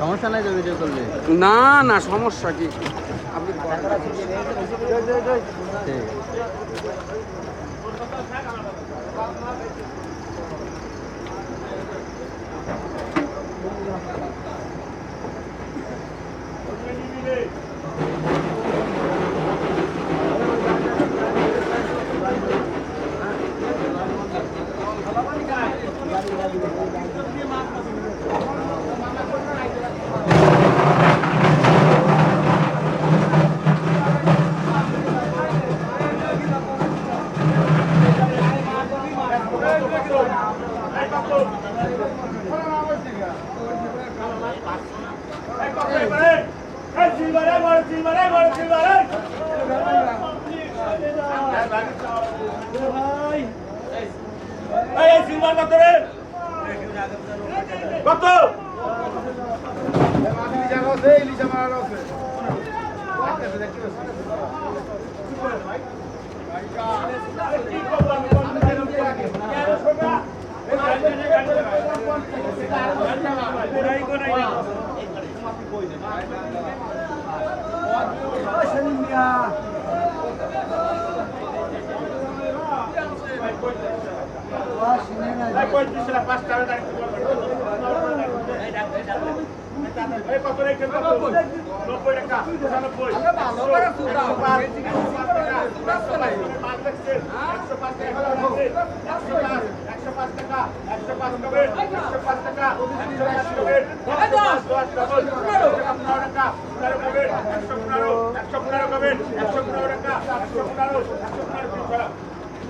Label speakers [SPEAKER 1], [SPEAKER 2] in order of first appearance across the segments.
[SPEAKER 1] সমস্যা নাই তো ভিডিও করলে?
[SPEAKER 2] না না সমস্যা কি?
[SPEAKER 1] ঠিক
[SPEAKER 3] কত টাকা কত রেখে নব্বই টাকা পঁচানব্বই একশো পাঁচ একশো পাঁচ একশো পাঁচ টাকা একশো পাঁচ একশো পাঁচ টাকা একশো পাঁচ কবে একশো পাঁচ টাকা একশো পাঁচ ডবল পনেরো টাকা একশো পনেরো একশো কবে একশো পনেরো টাকা একশো পনেরো একশো পনেরো তিন করা এই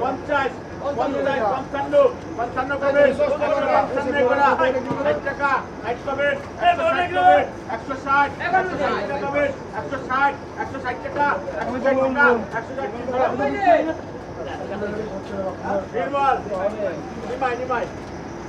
[SPEAKER 3] পঞ্চাশ পঞ্চাশ পঞ্চান্ন পঞ্চান্ন কবে পঞ্চান্ন টাকা ষাট একশো ষাট একশো একশো ষাট একশো ষাট টাকা একশো ষাট একশো ষাট টাকা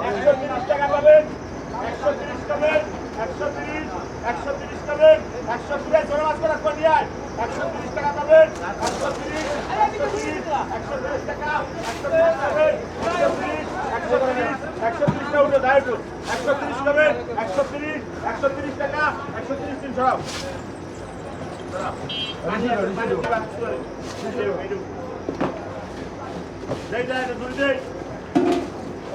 [SPEAKER 3] একশো তিরিশ টাকা পাবেন একশো তিরিশ পাবেন একশো তিরিশ একশো তিরিশ পাবেন একশো তিরিশ জোর মাছ করে নিয়ে একশো তিরিশ টাকা পাবেন একশো তিরিশ একশো তিরিশ একশো তিরিশ টাকা একশো তিরিশ পাবেন একশো তিরিশ একশো তিরিশ একশো উঠে দায় একশো তিরিশ পাবেন একশো তিরিশ একশো তিরিশ টাকা একশো তিরিশ দিন সরাও যাই এই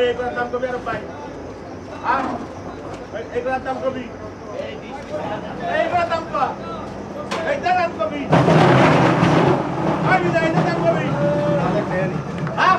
[SPEAKER 3] এগুলোর দাম কবি আর পাই দাম কবি এগুলোর দাম কবি এটার দাম কবি আমি যাই এটার দাম কবি হ্যাঁ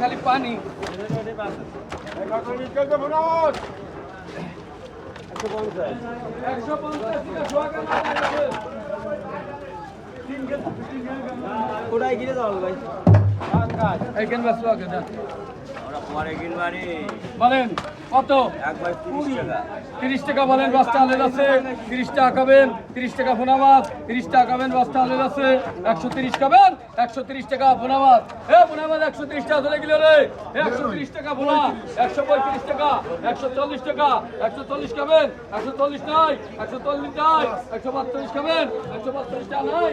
[SPEAKER 2] খালি পানি একশো পঞ্চাশ
[SPEAKER 1] কোটায় গিরে যাওয়া ভাই?
[SPEAKER 2] এই কেন বাসু আগে না
[SPEAKER 1] পরে গিলবারে
[SPEAKER 2] বলেন। কত?
[SPEAKER 1] তিরিশ টাকা
[SPEAKER 2] বলেন বাসটা আলের আছে, তিরিশ টাকা খাবেন, তিরিশ টাকা পোনা মাছ তিরিশ টাকা খাবেন বাসটা আলের আছে, একশো তিরিশ খাবেন, একশো তিরিশ টাকা পোনা মাছ এ একশো তিরিশ টাকা ধরে গেল রে। একশো তিরিশ টাকা পোনা একশো পঁয়ত্রিশ টাকা, একশো চল্লিশ টাকা, একশো চল্লিশ খাবেন, একশো চল্লিশ নাই, একশো চল্লিশ নাই, একশো পাঁচচল্লিশ খাবেন, একশো পাঁচচল্লিশ টাকা নাই।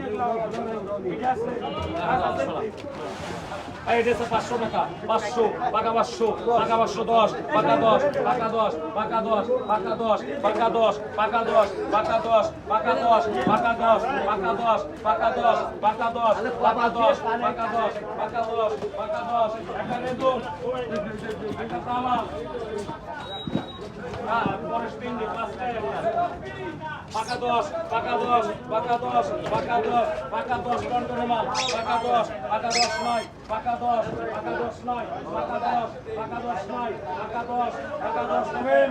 [SPEAKER 3] রেজন আছে এই দেশে পাঁচশো টাকা পাঁচশো পাকা পাঁচশো পাকা পাঁচশো দশ পাকা দশ পাকা দশ পাকা দশ পাকা দশ পাকা দশ পাকা দশ পাকা দশ পাকা দশ পাকা দশ পাকা দশ পাকা দশ পাকা দশ পাকা দশ পাকা দশ পাকা দশ পাকা দশ একটা রেদুন একটা তামা পরেশ তিন দিন পাঁচটা পাকা দশ পাকা দশ পাকা দশ পাকা দশ পাকা দশ কন্ট্রোল মাল পাকা দশ পাকা দশ নয় পাকা দশ পাকা দশ নয় পাকা দশ পাকা দশ নয় পাকা দশ পাকা দশ নেবেন